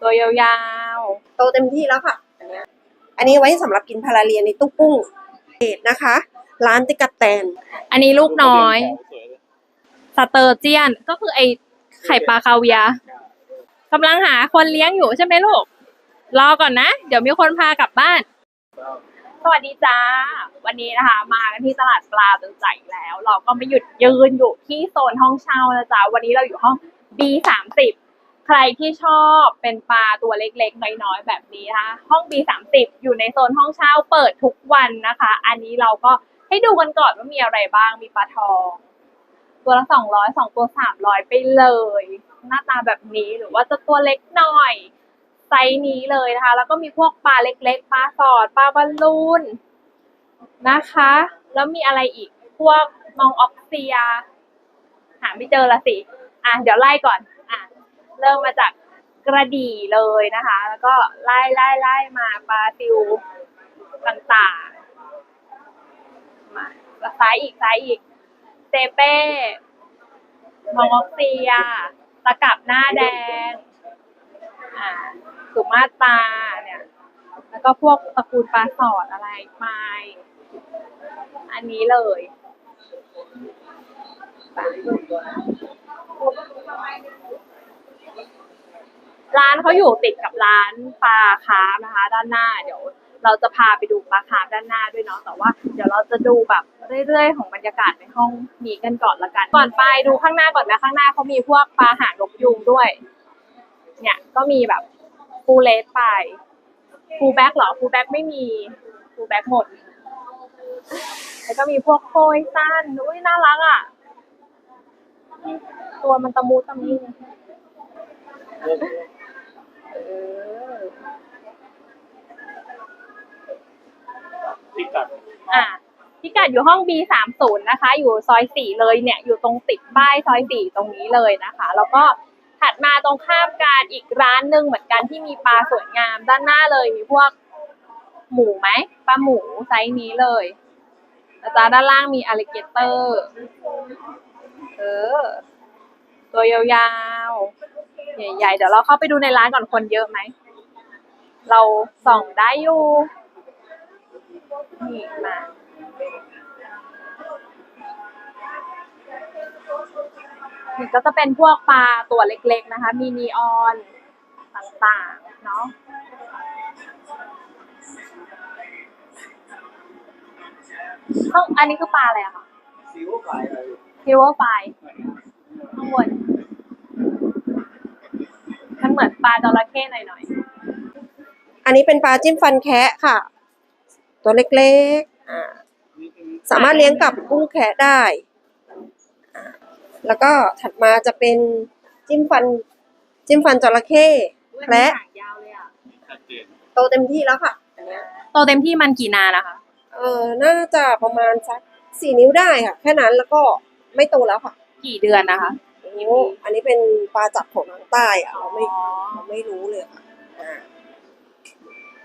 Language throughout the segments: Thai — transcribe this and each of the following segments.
ตัวยาวโตเต็มที่แล้วค่ะอันเนี้ยอันนี้ไว้สำหรับกินพาราเรียในตู้กุ้งเดทนะคะ ร้านติกาแตนๆอันนี้ลูกน้อย สเตอร์เจียน ก็คือไอไข่ปลาคาเวียร์กำลังหาคนเลี้ยงอยู่ใช่ไหมลูก รอก่อนนะ เดี๋ยวมีคนพากลับบ้าน สวัสดีจ้า วันนี้นะคะ มากันที่ตลาดปลาจนใจแล้ว เราก็ไม่หยุดยืนอยู่ที่โซนห้องเช่านะจ๊ะ วันนี้เราอยู่ห้อง B สามสิบ ใครที่ชอบเป็นปลาตัวเล็กๆ น้อยๆ แบบนี้นะคะห้อง B สามสิบอยู่ในโซนห้องเช่าเปิดทุกวันนะคะ อันนี้เราก็ให้ดูกันก่อนว่ามีอะไรบ้างมีปลาทอง ตัวละสองร้อยสองตัวสามร้อยไปเลย หน้าตาแบบนี้หรือว่าจะตัวเล็กหน่อยไซส์นี้เลยนะคะ แล้วก็มีพวกปลาเล็กๆปลาสอดปลาบอลลูนนะคะ แล้วมีอะไรอีกพวกมองออกเซีย หาไม่เจอละสิ อะเดี๋ยวไล่ก่อน เริ่มมาจากกระดี่เลยนะคะ แล้วก็ไล่ไล่ไล่มาปลาซิวต่างๆ มาซ้ายอีกซ้ายอีกเจเป้มองอกเซียตะกับหน้าแดง อ่า สุมาตาเนี่ย แล้วก็พวกตระกูลปลาสอดอะไรไปอันนี้เลย ร้านเขาอยู่ติดกับร้านปลาคาร์ฟนะคะ ด้านหน้า เดี๋ยวเราจะพาไปดูปลาคาร์ฟด้านหน้าด้วยเนาะแต่ว่าเดี๋ยวเราจะดูแบบเรื่อยๆ ของบรรยากาศในห้องนี้กันก่อนละกัน ก่อนไปดูข้างหน้าก่อนนะข้างหน้าเขามีพวกปลาหางนกยูงด้วย เนี่ยก็มีแบบฟูเลสไปฟูแบ็กเหรอฟูแบ็กไม่มีฟูแบ็กหมดแล้วก็มีพวกโคยสั้นอุ้ยน่ารักอะ ตัวมันตะมูตะมี เออ พิกัดอะพิกัดอยู่ห้อง B สามศูนย์นะคะ อยู่ซอยสี่เลยเนี่ย อยู่ตรงติดป้ายซอยสี่ตรงนี้เลยนะคะ แล้วก็ถัดมาตรงข้ามกันอีกร้านหนึ่งเหมือนกันที่มีปลาสวยงาม ด้านหน้าเลยมีพวกหมูไหมปลาหมูไซส์นี้เลยแล้วจ้าด้านล่างมีอ l ล i เกเตอร์ เออ ตัวยาวๆ ใหญ่ๆ เดี๋ยวเราเข้าไปดูในร้านก่อนคนเยอะไหม เราส่องได้อยู่ นี่มา นี่ก็จะเป็นพวกปลาตัวเล็กๆนะคะ มีนีออนต่างๆ เนาะข้างอันนี้คือปลาอะไรอะคะซิวไฟอะไรซิลเวอร์ไฟข้างบน มันเหมือนปลาจระเข้หน่อยอันนี้เป็นปลาจิ้มฟันแคะค่ะ ตัวเล็กๆอ่าสามารถเลี้ยงกับกุ้งแคะได้อ่าแล้วก็ถัดมาจะเป็นจิ้มฟัน จิ้มฟันจระเข้ๆและหางยาวเลยอะชัดเจนโตเต็มที่แล้วค่ะอันเนี้ยโตเต็มที่มันกี่นานนะคะ เออน่าจะประมาณสักสี่นิ้วได้ค่ะ แค่นั้นแล้วก็ไม่โตแล้วค่ะ กี่เดือนนะคะ นิ้วอันนี้เป็นปลาจับของทางใต้อะเราไม่เราไม่รู้เลยค่ะอ่า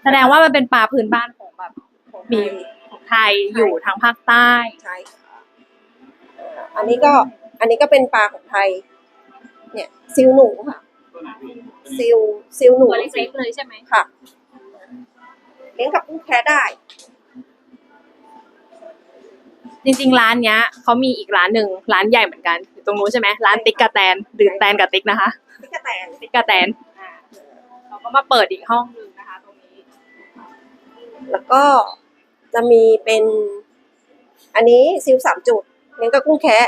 แสดงว่ามันเป็นปลาพื้นบ้านของแบบของมีไทยของไทยอยู่ทางภาคใต้ใช่ค่ะอ่าอันนี้ก็อันนี้ก็เป็นปลาของไทย เนี่ยซิลหนูค่ะตัวไหนพี่ซิลซิลหนูตัวเล็กๆเลยใช่ไหมค่ะเลี้ยงกับกุ้งแคะได้ จริงๆ ร้านเนี้ยเขามีอีกร้านหนึ่งร้านใหญ่เหมือนกันอยู่ตรงนู้นใช่ไหมร้านติ๊กกะแตนหรือแตนกับติ๊กนะคะติ๊กแตนติ๊กกะแตนอ่าเราก็มาเปิดอีกห้องหนึ่งนะคะ ตรงนี้ แล้วก็จะมีเป็น อันนี้ซิลสามจุดเลี้ยงกับกุ้งแคะ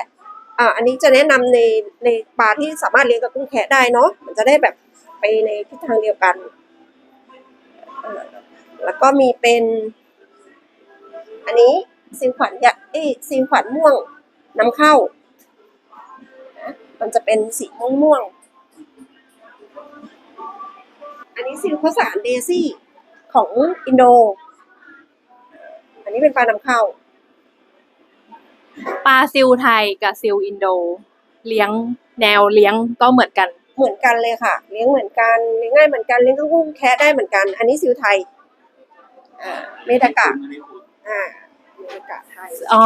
อ่าอันนี้จะแนะนำในในปลาที่สามารถเลี้ยงกับกุ้งแคะได้เนาะมันจะได้แบบไปในทิศทางเดียวกันเออแล้วก็มีเป็น อันนี้ ซิลขวัญยะเอ้ยซิลขวัญม่วงนำเข้านะมันจะเป็นสีม่วงม่วงๆอันนี้ซิลข้าวสารเดซี่ของอินโด อันนี้เป็นปลานำเข้า ปลาซิลไทยกับซิลอินโด เลี้ยงแนวเลี้ยงก็เหมือนกัน เหมือนกันเลยค่ะ เลี้ยงเหมือนกันเลี้ยงง่ายเหมือนกันเลี้ยงกับกุ้งแคะได้เหมือนกัน อันนี้ซิวไทย อ่าเมดากะอันนี้คุณอ่า เมดากะไทยอ๋อ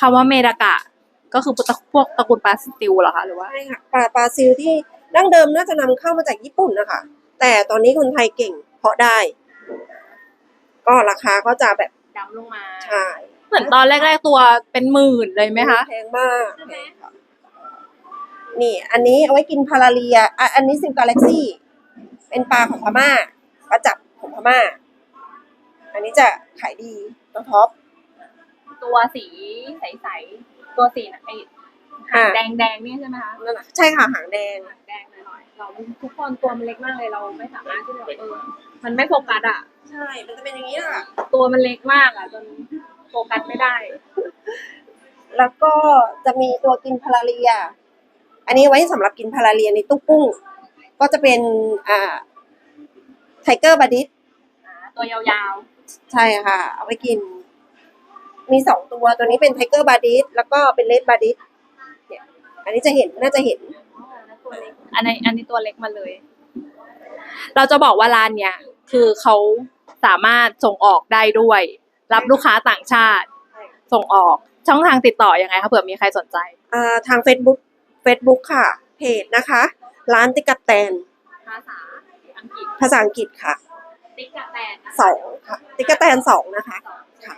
คำว่าเมดากะ ก็คือพวกตระกูลปลาซิลเหรอคะหรือว่าใช่ค่ะปลาปลาซิลที่ดั้งเดิมน่าจะนำเข้ามาจากญี่ปุ่นนะคะ แต่ตอนนี้คนไทยเก่งเพาะได้ ก็ราคาก็จะแบบดำลงมาใช่เหมือนตอนแรกๆตัวเป็นหมื่นเลยไหมคะแพงมากใช่ไหมแพงค่ะนี่ อันนี้เอาไว้กินพาราเลียอะอันนี้ซิลกาแล็กซี่ เป็นปลาของพม่าปลาจับของพม่า อันนี้จะขายดีตัวท็อป ตัวสีใสๆตัวสีไอหางแดงๆนี่ใช่ไหมคะนั่นน่ะใช่ค่ะหางแดง หางแดงหน่อยๆเราทุกคนตัวมันเล็กมากเลยเราไม่สามารถที่จะเออมันไม่โฟกัสอะ ใช่ มันจะเป็นอย่างนี้แหละตัวมันเล็กมากอะจนโฟกัสไม่ได้ แล้วก็จะมีตัวกินพาราเลีย อันนี้ไว้สำหรับกินพาราเลียในตู้กุ้ง ก็จะเป็นอ่าไทเกอร์บาดิสอ่าตัวยาวใช่ค่ะ เอาไว้กิน มีสองตัวตัวนี้เป็นไทเกอร์บาดิสแล้วก็เป็นเลดบาดิสเนี่ยอันนี้จะเห็นน่าจะเห็นๆอันนี้อันนี้ตัวเล็กมาเลย เราจะบอกว่าร้านเนี้ยคือเขาสามารถส่งออกได้ด้วย รับลูกค้าต่างชาติ ส่งออกช่องทางติดต่อยังไงคะเผื่อมีใครสนใจอ่าทาง Facebook Facebook ค่ะ เพจนะคะ ร้านติ๊กกัดแตน ภาษาอังกฤษภาษาอังกฤษค่ะติ๊กกะแตนนะคะสองค่ะ ติ๊กกัดแตนสองนะคะ ค่ะ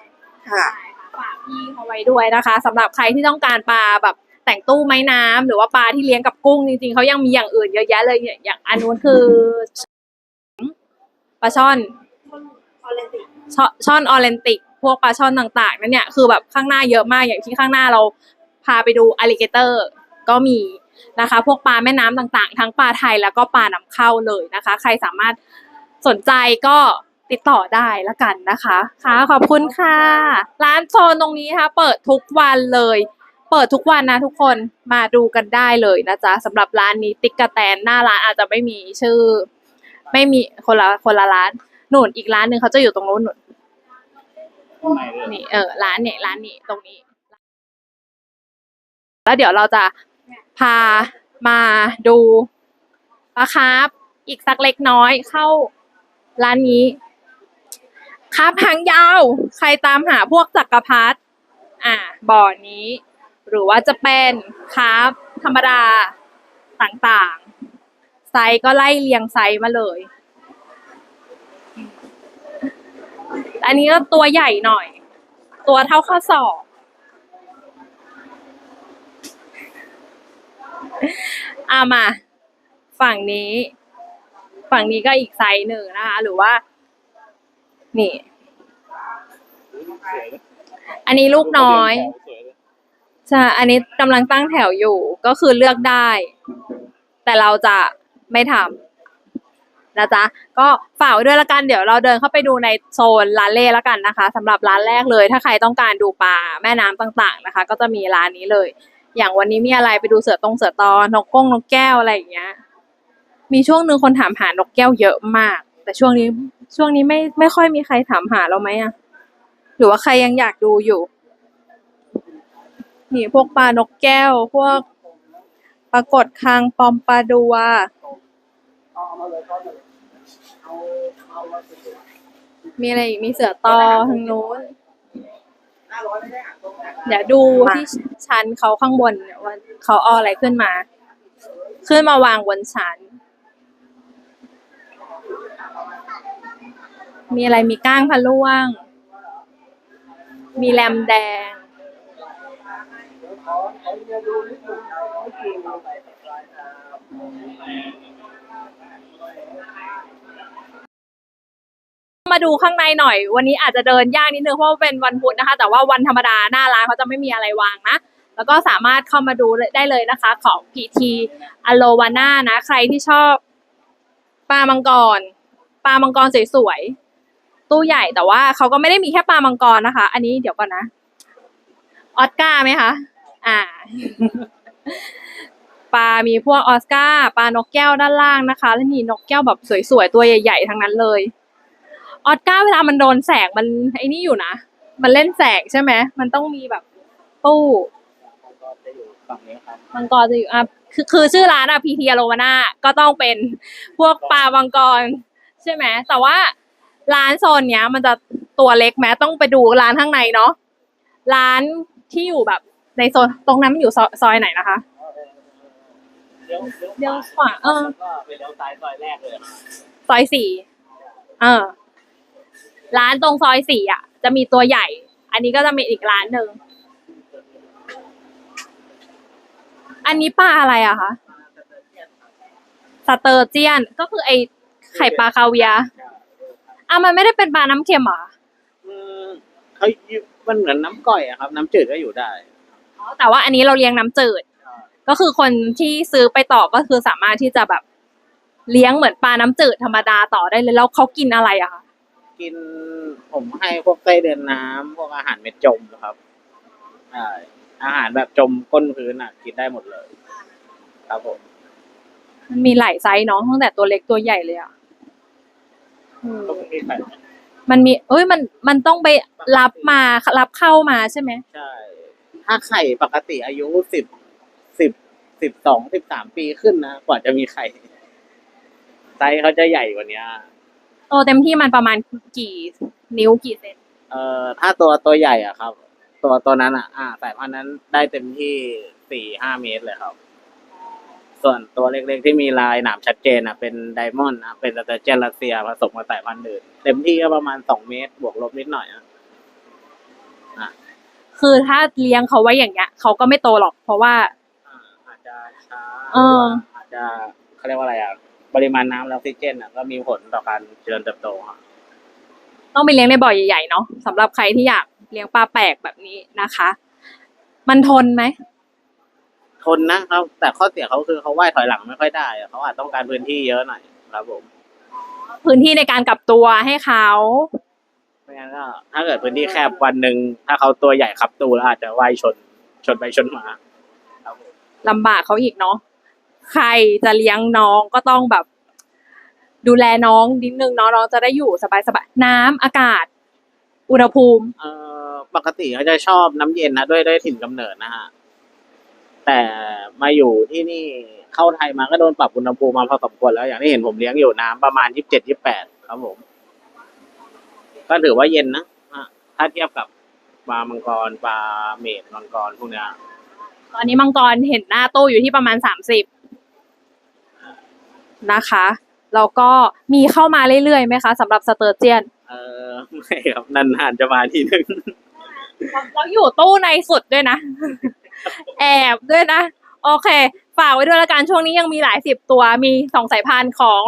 ค่ะ ใช่ค่ะ ฝากพี่เขาไว้ด้วยนะคะสำหรับใครที่ต้องการปลาแบบแต่งตู้ไม้น้ำหรือว่าปลาที่เลี้ยงกับกุ้งจริงๆเขายังมีอย่างอื่นเยอะแยะเลยอย่างอย่างอันนู้นคือปลาช่อนช่อช่อนออเรนติก พวกปลาช่อนต่างๆนั่นเนี่ยคือแบบข้างหน้าเยอะมากอย่างที่ข้างหน้าเราพาไปดูอลิเกเตอร์ก็มีนะคะ พวกปลาแม่น้ำต่างๆ ทั้งปลาไทยแล้วก็ปลานำเข้าเลยนะคะ ใครสามารถสนใจก็ ติดต่อได้ละกันนะคะค่ะขอบคุณค่ะ ร้านโซนตรงนี้ค่ะเปิดทุกวันเลย เปิดทุกวันนะทุกคนมาดูกันได้เลยนะจ๊ะสำหรับร้านนี้ติ๊กกะแตนหน้าร้านอาจจะไม่มีชื่อ ไม่มีคนละคนละร้านหนุนอีกร้านหนึ่งเขาจะอยู่ตรงนู้นหนุนข้างในเลยนี่เออร้านเนี่ยร้านนี้ตรงนี้ แล้วเดี๋ยวเราจะพามาดูปลาคาร์ฟอีกสักเล็กน้อยเข้าร้านนี้ คร์ฟหางยาว ใครตามหาพวกจักรพรรดิอ่า บ่อนี้ หรือว่าจะเป็นคร์ฟธรรมดาต่างๆ ไซส์ก็ไล่เรียงไซส์มาเลย อันนี้ก็ตัวใหญ่หน่อย ตัวเท่าข้อศอกอามา ฝั่งนี้ ฝั่งนี้ก็อีกไซส์หนึ่งนะคะ หรือว่า นี่ อันนี้ลูกน้อยใช่อันนี้กำลังตั้งแถวอยู่ ก็คือเลือกได้ แต่เราจะไม่ทำนะจ๊ะ ก็ฝากไว้ด้วยละกัน เดี๋ยวเราเดินเข้าไปดูในโซนร้านเล่ละกันนะคะสำหรับร้านแรกเลย ถ้าใครต้องการดูปลาแม่น้ำต่าง ๆ นะคะ ก็จะมีร้านนี้เลย อย่างวันนี้มีอะไรไปดูเสือตรงเสือตอนกก้งนกแก้วอะไรอย่างเงี้ยมีช่วงหนึ่งคนถามหานกแก้วเยอะมาก แต่ช่วงนี้ ช่วงนี้ไม่ไม่ค่อยมีใครถามหาเราไหมอะหรือว่าใครยังอยากดูอยู่ นี่พวกปลานกแก้ว พวกปรากฏคางปอมปลาดัวมีอะไรอีกมีเสือตอทางนู้นเดี๋ยวดูที่ชั้นเขาข้างบนเนี่ยว่าเขาเอาอะไรขึ้นมา ขึ้นมาวางบนชั้น มีอะไรมีก้างพะล่วง มีแรมแดง มาดูข้างในหน่อย วันนี้อาจจะเดินยากนิดนึงเพราะว่าเป็นวันพุธนะคะ แต่ว่าวันธรรมดาหน้าร้านเขาจะไม่มีอะไรวางนะแล้วก็สามารถเข้ามาดูได้เลยนะคะ ของ PT a l o v a n a นะ ใครที่ชอบปลามังกร ปลามังกรสวยๆ ตู้ใหญ่แต่ว่าเขาก็ไม่ได้มีแค่ปลามังกรนะคะ อันนี้เดี๋ยวก่อนนะ ออสการ์ไหมคะ อ่า ปลา มีพวกออสการ์ ปลานกแก้วด้านล่างนะคะ แล้วนี่นกแก้วแบบสวยๆ ตัวใหญ่ๆ ทั้งนั้นเลย ออสการ์เวลามันโดนแสงมันไอ้นี่อยู่นะ มันเล่นแสงใช่ไหม มันต้องมีแบบตู้ก็จะอยู่ฝั่งนี้ครับมังกรจะอยู่อะคือคือชื่อร้านอะพีทีโรวาน่าก็ต้องเป็นพวกปลามังกร ใช่ไหมแต่ว่าร้านโซนเนี้ย มันจะตัวเล็กแม้ต้องไปดูร้านข้างในเนาะร้านที่อยู่แบบในโซนตรงนั้นมันอยู่ซอยซอยไหนนะคะแยลี้ยวเลี้ยวเลี้ยวขวาเออแล้วก็ไปเลี้ยวซ้ายซอยแรกเลยซอยสี่เออ ร้านตรงซอยสี่อะ จะมีตัวใหญ่ อันนี้ก็จะมีอีกร้านหนึ่ง อันนี้ปลาอะไรอะคะ สเตอร์เจียน ก็คือไอ ไข่ปลาคาเวียร์อะมันไม่ได้เป็นปลาน้ำเค็มเหรออืมเขาอยู่มันเหมือนน้ำก่อยอะครับ น้ำจืดก็อยู่ได้ อ๋อแต่ว่าอันนี้เราเลี้ยงน้ำจืด ก็คือคนที่ซื้อไปต่อก็คือสามารถที่จะแบบเลี้ยงเหมือนปลาน้ำจืดธรรมดาต่อได้เลยแล้วเขากินอะไรอะคะ กินผมให้พวกไส้เดือนน้ำพวกอาหารเม็ดจมครับใช่อาหารแบบจมก้นพื้นอะ กินได้หมดเลย ครับผม มันมีหลายไซส์เนาะตั้งแต่ตัวเล็กตัวใหญ่เลยอะอืม ก็ไม่มีไข่มันมีเอ้ยมันมันต้องไปรับมารับเข้ามาใช่ไหมใช่ ถ้าไข่ปกติอายุสิบสิบสิบสองสิบสามปีขึ้นนะกว่าจะมีไข่ไซส์เขาจะใหญ่กว่านี้โตเต็มที่มันประมาณกี่นิ้วกี่เซนเอ่อถ้าตัวตัวใหญ่อะครับ ตัวตัวนั้นอะ อ่าสายพันธุ์นั้นได้เต็มที่สี่ห้าเมตรเลยครับ ส่วนตัวเล็กๆที่มีลายหนามชัดเจนอะเป็นไดมอนด์อะเป็นสเตอร์เจนรัสเซียผสมกับสายพันธุ์อื่นเต็มที่ก็ประมาณสองเมตร บวกลบนิดหน่อยอะคือถ้าเลี้ยงเขาไว้อย่างเงี้ยเขาก็ไม่โตหรอก เพราะว่าอ่าอาจจะช้าเอออาจจะเขาเรียกว่าอะไรอะปริมาณน้ำและออกซิเจนอะก็มีผลต่อการเจริญเติบโตครับต้องไปเลี้ยงในบ่อใหญ่ๆเนาะสำหรับใครที่อยากเลี้ยงปลาแปลกแบบนี้นะคะ มันทนไหม ทนนะครับแต่ข้อเสียเขาคือเขาว่ายถอยหลังไม่ค่อยได้อะเขาอาจต้องการพื้นที่เยอะหน่อยครับผมพื้นที่ในการกลับตัวให้เขาไม่งั้นก็ถ้าเกิดพื้นที่แคบวันหนึ่งถ้าเขาตัวใหญ่ขับตู้แล้วอาจจะว่ายชน ชนไปชนมาครับผมลำบากเขาอีกเนาะใครจะเลี้ยงน้องก็ต้องแบบ ดูแลน้องนิดนึงเนาะน้องจะได้อยู่สบายๆน้ำอากาศ อุณหภูมิ เอ่อปกติเขาจะชอบน้ำเย็นนะด้วยด้วยถิ่นกำเนิดนะฮะ แต่มาอยู่ที่นี่เข้าไทยมาก็โดนปรับอุณหภูมิมาพอสมควรแล้ว อย่างที่เห็นผมเลี้ยงอยู่น้ำประมาณยี่สิบเจ็ดยี่แปดครับผม ก็ถือว่าเย็นนะฮะถ้าเทียบกับปลามังกรปลาเมดมังกรพวกเนี้ยตอนนี้มังกรเห็นหน้าตู้อยู่ที่ประมาณสามสิบนะคะแล้วก็มีเข้ามาเรื่อยๆไหมคะสำหรับสเตอร์เจียน เออไม่ครับนานๆจะมาทีหนึ่งแล้วอยู่ตู้ในสุดด้วยนะ แอบด้วยนะ โอเค ฝากไว้ด้วยละกันช่วงนี้ยังมีหลายสิบตัวมีสองสายพันธุ์ของ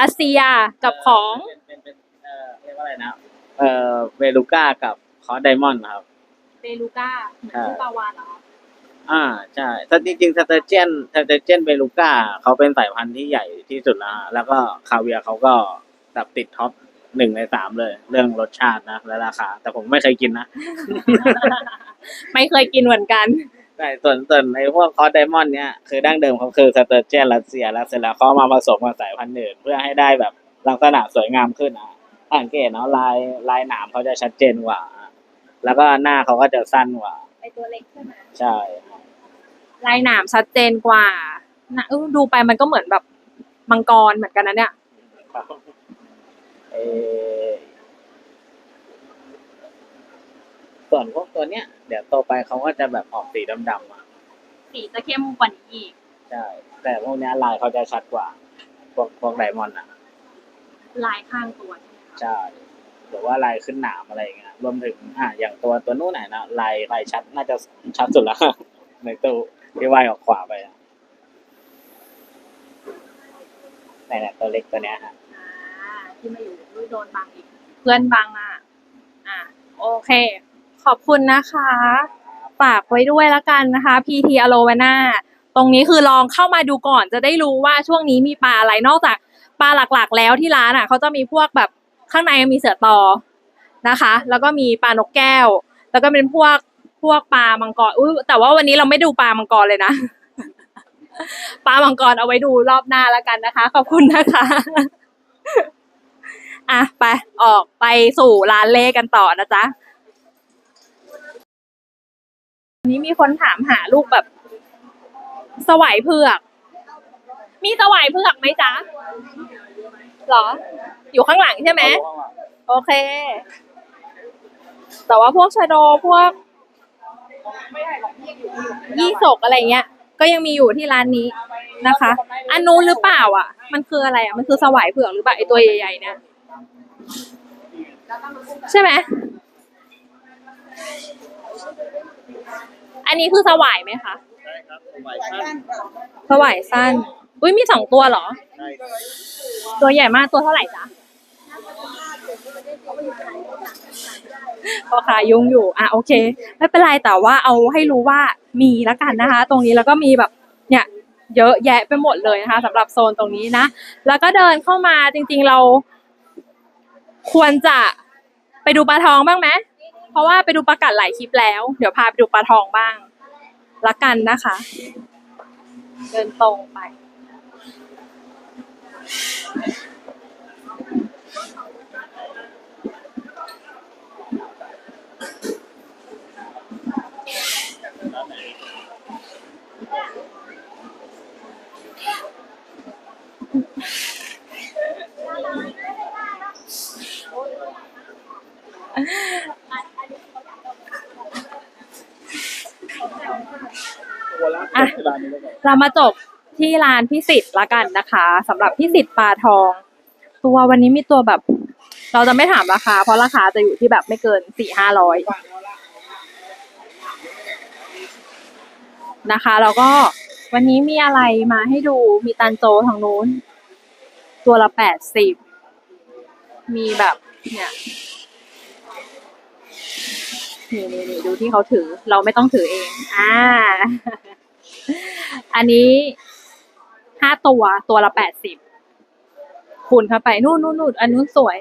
รัสเซียกับของเป็นเป็นเออเรียกว่าอะไรนะเออเวลูก้ากับคอสไดมอนด์ครับ เบลูก้าใช่ชื่อปลาวานเหรออ่าใช่แต่จริงๆสเตอร์เจนสเตอร์เจนเบลูก้าเขาเป็นสายพันธุ์ที่ใหญ่ที่สุดแล้วฮะแล้วก็คาเวียร์เขาก็แบบติดท็อปหนึ่งในสามเลย เรื่องรสชาตินะและราคา แต่ผมไม่เคยกินนะ ไม่เคยกินเหมือนกัน ใช่ส่วนส่วนไอ้พวกคอสไดมอนด์เนี้ยคือดั้งเดิมเขาคือสเตอร์เจนรัสเซียแล้วเสร็จแล้วเขามาผสมกับสายพันธุ์อื่นเพื่อให้ได้แบบลักษณะสวยงามขึ้นอะสังเกตเนาะลายลายหนามเขาจะชัดเจนกว่า แล้วก็หน้าเขาก็จะสั้นกว่าไอตัวเล็กใช่ไหมใช่ลายหนามชัดเจนกว่านะเออดูไปมันก็เหมือนแบบมังกรเหมือนกันนะเนี่ยครับเออ ส่วนพวกตัวเนี้ยเดี๋ยวโตไปเขาก็จะแบบออกสีดำๆอะสีจะเข้มกว่านี้อีก ใช่ แต่พวกเนี้ยลายเขาจะชัดกว่า พวกพวกไดมอนด์อะ ลายข้างตัวใช่ไหมคะใช่หรือว่าลายขึ้นหนามอะไรอย่างเงี้ยรวมถึงอ่าอย่างตัวตัวนู้นไหนนะลายลายชัดน่าจะชัดสุดแล้วในตู้ที่ว่ายออกขวาไปอะไหนๆตัวเล็กตัวเนี้ยฮะอ่าที่มาอยู่ด้วยโดนบังอีก เพื่อนบังอะ อะโอเค ขอบคุณนะคะ ฝากไว้ด้วยละกันนะคะ PT a l o v a n a ตรงนี้คือลองเข้ามาดูก่อนจะได้รู้ว่าช่วงนี้มีปลาอะไรนอกจากปลาหลักๆ แล้วที่ร้านอะเขาจะมีพวกแบบข้างในมีเสือตอนะคะ แล้วก็มีปลานกแก้ว แล้วก็เป็นพวกพวกปลามังกรอุ้ยแต่ว่าวันนี้เราไม่ดูปลามังกรเลยนะปลามังกรเอาไว้ดูรอบหน้าแล้วกันนะคะ ขอบคุณนะคะอะไปออกไปสู่ร้านเล่กันต่อนะจ๊ะ นี้มีคนถามหาลูกแบบ สวายเผือก มีสวายเผือกไหมจ๊ะหรอ อยู่ข้างหลังใช่ไหม โอเค แต่ว่าพวกชาโดพวก ยี่สกอะไรเงี้ย ก็ยังมีอยู่ที่ร้านนี้นะคะ อันนู้นหรือเปล่า อะ มันคืออะไรอะ มันคือสวายเผือกหรือเปล่าไอตัวใหญ่ๆเนี่ยใช่ไหม อันนี้คือสวายไหมคะใช่ครับหวายสั้นสวายสั้น อุ้ยมีสองตัวเหรอ ใช่ตัวใหญ่มากตัวเท่าไหร่จ๊ะพ่อค้ายุ่งอยู่ อะโอเค ไม่เป็นไรแต่ว่าเอาให้รู้ว่ามีแล้วกันนะคะ ตรงนี้แล้วก็มีแบบเนี่ยเยอะแยะไปหมดเลยนะคะสำหรับโซนตรงนี้นะ แล้วก็เดินเข้ามาจริงๆเรา ควรจะไปดูปลาทองบ้างไหมเพ ราะว่าไปดูปลากัดหลายคลิปแล้ว เดี๋ยวพาไปดูปลาทองบ้าง ละกันนะคะ เดินตรงไป ตัวละ อะ ร้านนี้ เรามาจบที่ร้านพี่สิทธิ์ละกันนะคะสำหรับพี่สิทธิ์ปลาทอง ตัววันนี้มีตัวแบบ เราจะไม่ถามราคา เพราะราคาจะอยู่ที่แบบไม่เกินสี่ห้าร้อยนะคะ แล้วก็วันนี้มีอะไรมาให้ดูมีตันโจทางนู้น ตัวละแปดสิบมีแบบ เนี่ยนี่นี่นี่ดูที่เขาถือ เราไม่ต้องถือเอง อ่า อันนี้ห้าตัวตัวละแปดสิบคูณเข้าไป นู่นนู่นนู่นอันนู้นสวย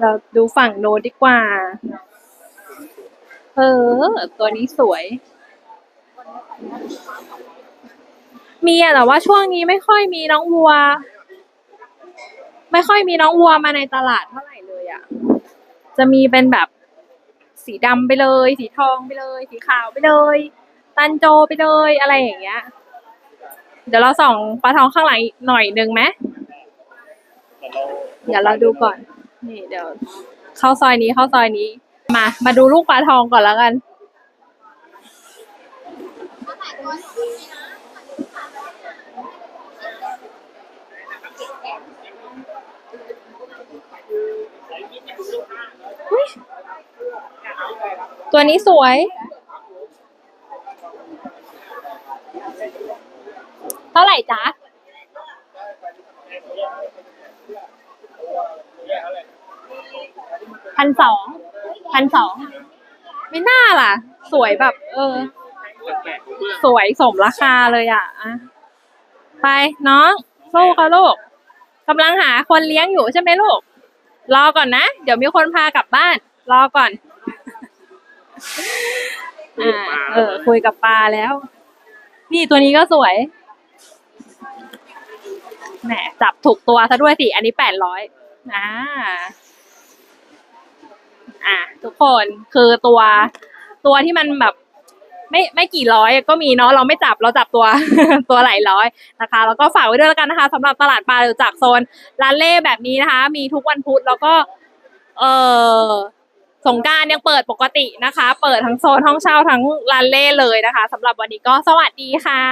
เราดูฝั่งโน้นดีกว่า เออ ตัวนี้สวย มีอะแต่ว่าช่วงนี้ไม่ค่อยมีน้องวัว ไม่ค่อยมีน้องวัวมาในตลาดเท่าไหร่เลยอะจะมีเป็นแบบสีดำไปเลย สีทองไปเลย สีขาวไปเลย ตันโจไปเลยอะไรอย่างเงี้ย เดี๋ยวเราส่องปลาทองข้างหลังอีกหน่อยหนึ่งไหมเดี๋ยวเราดูก่อน นี่เดี๋ยว เข้าซอยนี้เข้าซอยนี้ มา มาดูลูกปลาทองก่อนแล้วกันอุ๊ยตัวนี้สวย ท่าไหร่จ๊ะพันสองพันสองไม่น่าล่ะ สวยแบบ เออ สวยสมราคาเลยอะอะไปน้องสู้ค่ะลูกกำลังหาคนเลี้ยงอยู่ใช่ไหมลูก รอก่อนนะ เดี๋ยวมีคนพากลับบ้าน รอก่อนอ่าเออ คุยกับปลาแล้ว นี่ตัวนี้ก็สวย แหมจับถูกตัวซะด้วยสิ อันนี้แปดร้อยอ่าอะทุกคนคือตัวตัวที่มันแบบ ไม่ไม่กี่ร้อยก็มีเนาะเราไม่จับเราจับตัวตัวหลายร้อยนะคะ แล้วก็ฝากไว้ด้วยแล้วกันนะคะสำหรับตลาดปลาจากโซนร้านเล่แบบนี้นะคะ มีทุกวันพุธแล้วก็ เออสงการยังเปิดปกตินะคะ เปิดทั้งโซนห้องเช่าทั้งร้านเล่เลยนะคะสำหรับวันนี้ก็สวัสดีค่ะ